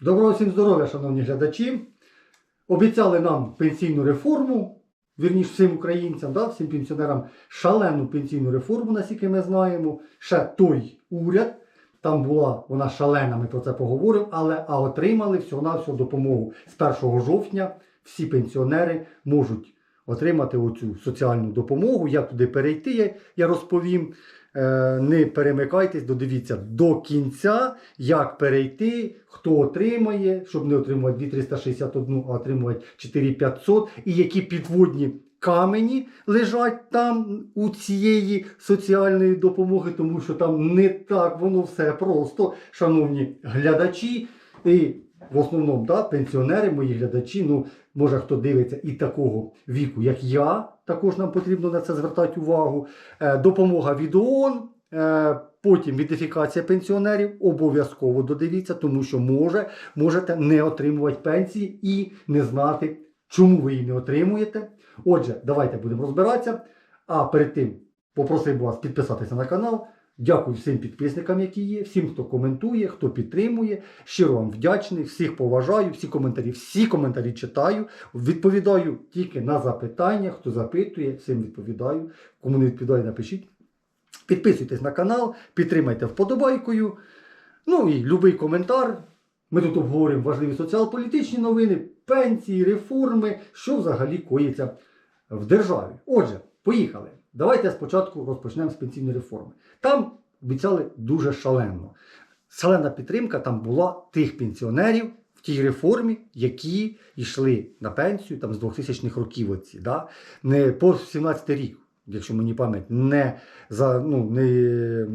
Доброго всім здоров'я, шановні глядачі. Обіцяли нам пенсійну реформу, вірніше всім українцям, да, всім пенсіонерам шалену пенсійну реформу, наскільки ми знаємо. Ще той уряд. Там була вона шалена, ми про це поговоримо, але а отримали всього-навсього допомогу. З 1 жовтня всі пенсіонери можуть отримати оцю соціальну допомогу. Як туди перейти, я, розповім. Е, не перемикайтесь, додивіться до кінця, як перейти, хто отримає, щоб не отримувати 2361, а отримувати 4500, і які підводні камені лежать там у цієї соціальної допомоги, тому що там не так воно все просто, шановні глядачі. І в основному да, пенсіонери, мої глядачі, ну, може хто дивиться і такого віку, як я, також нам потрібно на це звертати увагу. Е, допомога від ООН, е, потім мідифікація пенсіонерів, обов'язково додивіться, тому що може, можете не отримувати пенсії і не знати, чому ви її не отримуєте. Отже, давайте будемо розбиратися. А перед тим попросив вас підписатися на канал. Дякую всім підписникам, які є, всім, хто коментує, хто підтримує. Щиро вам вдячний, всіх поважаю, всі коментарі, всі коментарі читаю. Відповідаю тільки на запитання. Хто запитує, всім відповідаю. Кому не відповідаю, напишіть. Підписуйтесь на канал, підтримайте вподобайкою. Ну і будь-який коментар. Ми тут обговорюємо важливі соціал-політичні новини, пенсії, реформи, що взагалі коїться в державі. Отже, поїхали. Давайте спочатку розпочнемо з пенсійної реформи. Там обіцяли дуже шалено. Шалена підтримка там була тих пенсіонерів в тій реформі, які йшли на пенсію там, з 2000-х років. Оці, да? Не по 17 рік, якщо мені пам'ять не, за, ну, не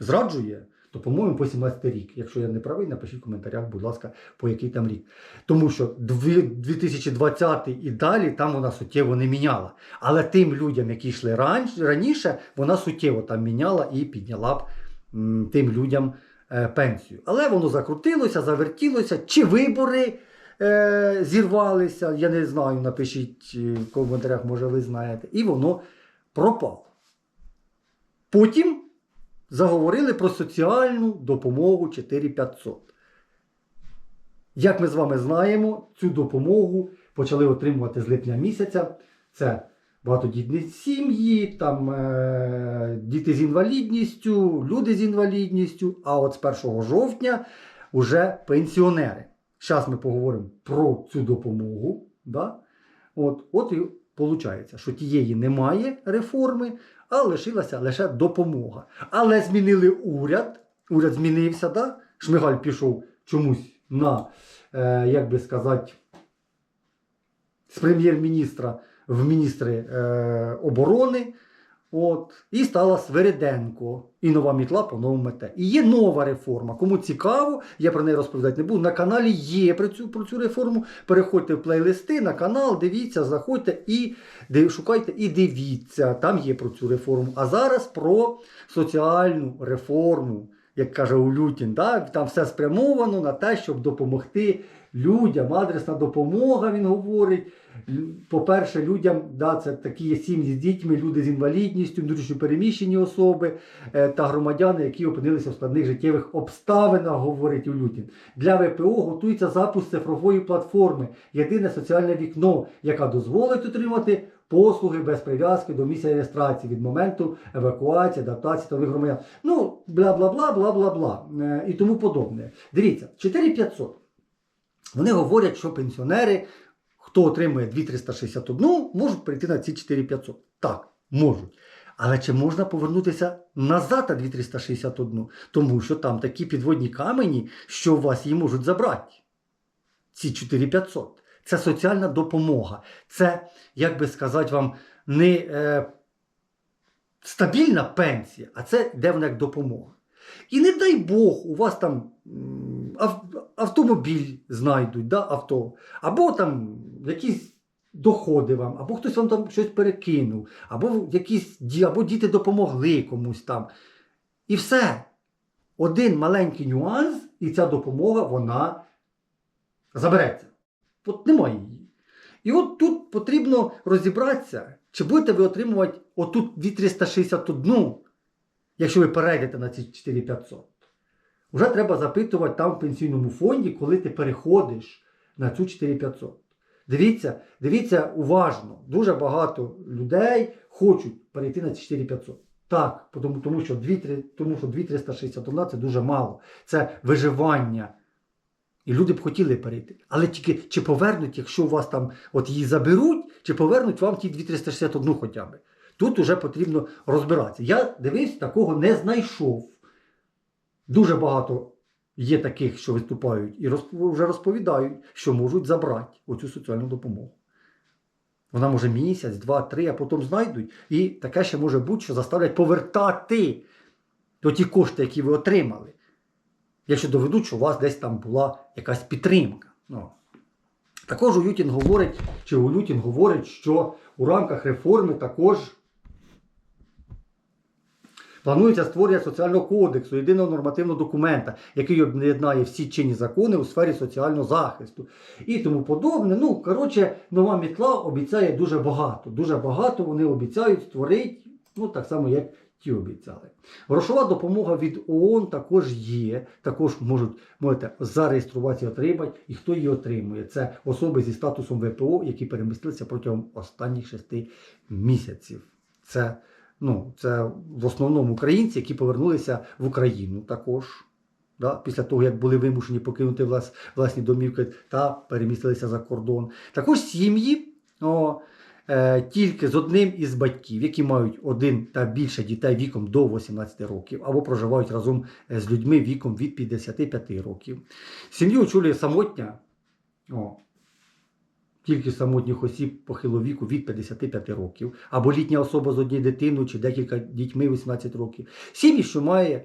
зраджує, то, по-моєму, по 17 рік. Якщо я не правий, напишіть в коментарях, будь ласка, по який там рік. Тому що 2020 і далі там вона суттєво не міняла. Але тим людям, які йшли раніше, вона суттєво там міняла і підняла б тим людям е, пенсію. Але воно закрутилося, завертілося, чи вибори е, зірвалися, я не знаю, напишіть е, в коментарях, може ви знаєте, і воно пропало. Потім заговорили про соціальну допомогу 4500. Як ми з вами знаємо, цю допомогу почали отримувати з липня місяця. Це багатодітні сім'ї, там е- діти з інвалідністю, люди з інвалідністю. А от з 1 жовтня вже пенсіонери. Зараз ми поговоримо про цю допомогу. Да? От, от і виходить, що тієї немає реформи, а лишилася лише допомога. Але змінили уряд. Уряд змінився, да? Шмигаль пішов чомусь на, е, як би сказати, з прем'єр-міністра в міністри е, оборони. От, і стала Свериденко. І нова мітла по-новому мете. І є нова реформа. Кому цікаво, я про неї розповідати не буду. На каналі є про цю, про цю реформу. Переходьте в плейлисти на канал, дивіться, заходьте і шукайте і дивіться. Там є про цю реформу. А зараз про соціальну реформу, як каже Улютін. Да? Там все спрямовано на те, щоб допомогти людям. Адресна допомога, він говорить. По-перше, людям, да, це такі є сім'ї з дітьми, люди з інвалідністю, внутрішньопереміщені особи е, та громадяни, які опинилися в складних життєвих обставинах, говорить Улютін. Для ВПО готується запуск цифрової платформи, єдине соціальне вікно, яка дозволить отримати послуги без прив'язки до місця реєстрації від моменту евакуації, адаптації та громадян. Ну, бла-бла-бла, бла-бла-бла е, і тому подобне. Дивіться, 4500. Вони говорять, що пенсіонери, хто отримує 2361, можуть перейти на ці 4500. Так, можуть. Але чи можна повернутися назад на 2361? Тому що там такі підводні камені, що у вас її можуть забрати. Ці 4500. Це соціальна допомога. Це, як би сказати вам, не е, стабільна пенсія, а це йде вона як допомога. І не дай Бог, у вас там автомобіль знайдуть, да, авто, або там якісь доходи вам, або хтось вам там щось перекинув, або якісь або діти допомогли комусь там. І все. Один маленький нюанс, і ця допомога вона забереться. От немає її. І от тут потрібно розібратися, чи будете ви отримувати отут 2361, якщо ви перейдете на ці 4500. Вже треба запитувати там в пенсійному фонді, коли ти переходиш на цю 4500. Дивіться, дивіться уважно. Дуже багато людей хочуть перейти на ці 4500. Так, тому, тому що 2, тому 2361 це дуже мало. Це виживання. І люди б хотіли перейти. Але тільки чи повернуть, якщо у вас там от її заберуть, чи повернуть вам ті 2361 хоча б. Тут вже потрібно розбиратися. Я дивився, такого не знайшов. Дуже багато є таких, що виступають і вже розповідають, що можуть забрати оцю соціальну допомогу. Вона може місяць, два, три, а потім знайдуть. І таке ще може бути, що заставлять повертати до ті кошти, які ви отримали. Якщо доведуть, що у вас десь там була якась підтримка. Ну. Також Улютін говорить, чи Улютін говорить, що у рамках реформи також планується створення соціального кодексу, єдиного нормативного документа, який об'єднає всі чинні закони у сфері соціального захисту і тому подобне. Ну, коротше, нова мітла обіцяє дуже багато. Дуже багато вони обіцяють створити, ну так само, як ті обіцяли. Грошова допомога від ООН також є, також можуть можете зареєструватися і отримати. І хто її отримує? Це особи зі статусом ВПО, які перемістилися протягом останніх шести місяців. Це, ну, це в основному українці, які повернулися в Україну також. Да, після того, як були вимушені покинути влас, власні домівки та перемістилися за кордон. Також сім'ї, о, е, тільки з одним із батьків, які мають один та більше дітей віком до 18 років, або проживають разом е, з людьми віком від 55 років. Сім'ю очолює самотня, о, тільки самотніх осіб похилого віку від 55 років, або літня особа з однією дитиною чи декілька дітьми 18 років. Сім'ї, що має,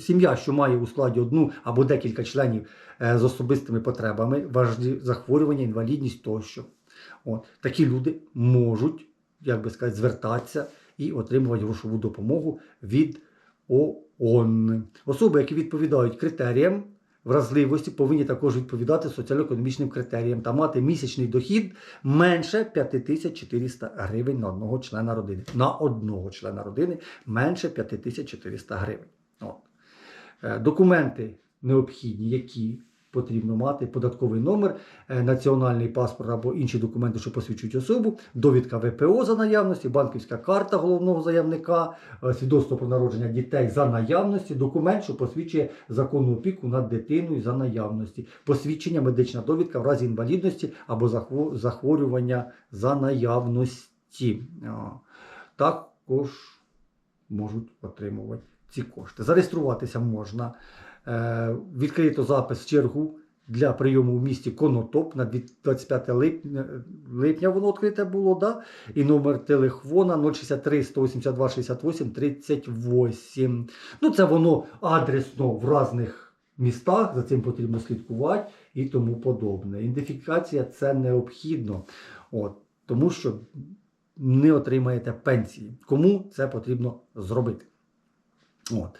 сім'я, що має у складі одну або декілька членів е, з особистими потребами, важливі захворювання, інвалідність тощо. От, такі люди можуть, як би сказати, звертатися і отримувати грошову допомогу від ООН. Особи, які відповідають критеріям вразливості, повинні також відповідати соціально-економічним критеріям та мати місячний дохід менше 5400 гривень на одного члена родини. На одного члена родини менше 5400 гривень. От. Е, Документи необхідні, які потрібно мати податковий номер, е, національний паспорт або інші документи, що посвідчують особу, довідка ВПО за наявності, банківська карта головного заявника, е, свідоцтво про народження дітей за наявності, документ, що посвідчує законну опіку над дитиною за наявності, посвідчення медична довідка в разі інвалідності або захворювання за наявності. Також можуть отримувати ці кошти. Зареєструватися можна. Е, Відкрито запис в чергу для прийому в місті Конотоп на 25 липня, липня воно відкрите було, да? і номер телефона 063 182 68 38. Ну, це воно адресно в різних містах, за цим потрібно слідкувати і тому подобне. Ідентифікація це необхідно, от, тому що не отримаєте пенсії. Кому це потрібно зробити? От.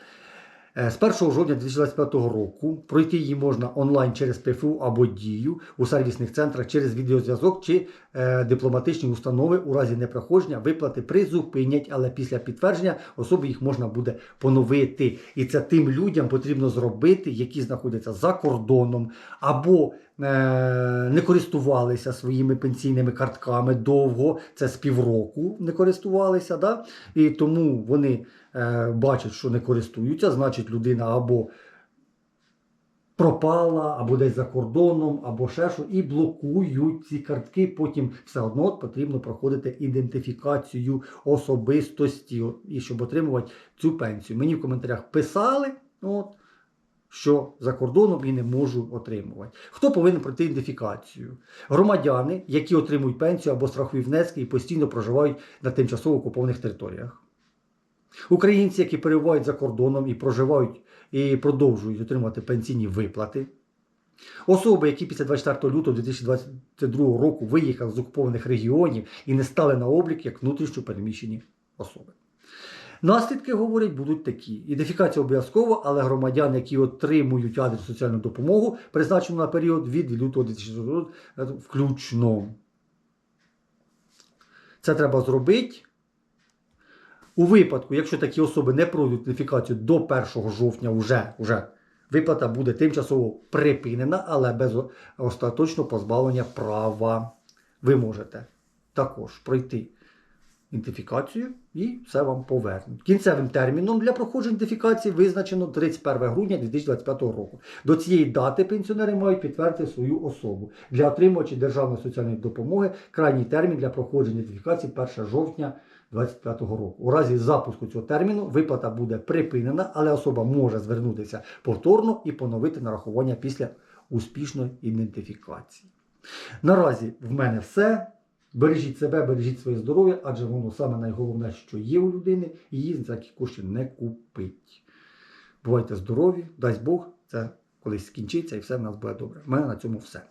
Е, З 1 жовтня 2025 року пройти її можна онлайн через ПФУ або Дію у сервісних центрах через відеозв'язок чи е, дипломатичні установи у разі непроходження виплати призупинять, але після підтвердження особи їх можна буде поновити. І це тим людям потрібно зробити, які знаходяться за кордоном або не користувалися своїми пенсійними картками довго, це з півроку не користувалися, да? і тому вони е, бачать, що не користуються, значить людина або пропала, або десь за кордоном, або ще що, і блокують ці картки. Потім все одно потрібно проходити ідентифікацію особистості, і щоб отримувати цю пенсію. Мені в коментарях писали, от, що за кордоном і не можу отримувати. Хто повинен пройти ідентифікацію? Громадяни, які отримують пенсію або страхові внески і постійно проживають на тимчасово окупованих територіях. Українці, які перебувають за кордоном і проживають і продовжують отримувати пенсійні виплати. Особи, які після 24 лютого 2022 року виїхали з окупованих регіонів і не стали на облік як внутрішньо переміщені особи. Наслідки, говорять, будуть такі. Ідентифікація обов'язкова, але громадяни, які отримують адрес соціальну допомогу, призначену на період від лютого 2022 року, включно. Це треба зробити. У випадку, якщо такі особи не пройдуть ідентифікацію до 1 жовтня, вже, вже виплата буде тимчасово припинена, але без остаточного позбавлення права. Ви можете також пройти ідентифікацію і все вам повернуть. Кінцевим терміном для проходження ідентифікації визначено 31 грудня 2025 року. До цієї дати пенсіонери мають підтвердити свою особу. Для отримувачів державної соціальної допомоги крайній термін для проходження ідентифікації 1 жовтня 2025 року. У разі запуску цього терміну виплата буде припинена, але особа може звернутися повторно і поновити нарахування після успішної ідентифікації. Наразі в мене все. Бережіть себе, бережіть своє здоров'я, адже воно саме найголовніше, що є у людини, її за такі кошти не купить. Бувайте здорові, дасть Бог, це колись скінчиться і все в нас буде добре. У мене на цьому все.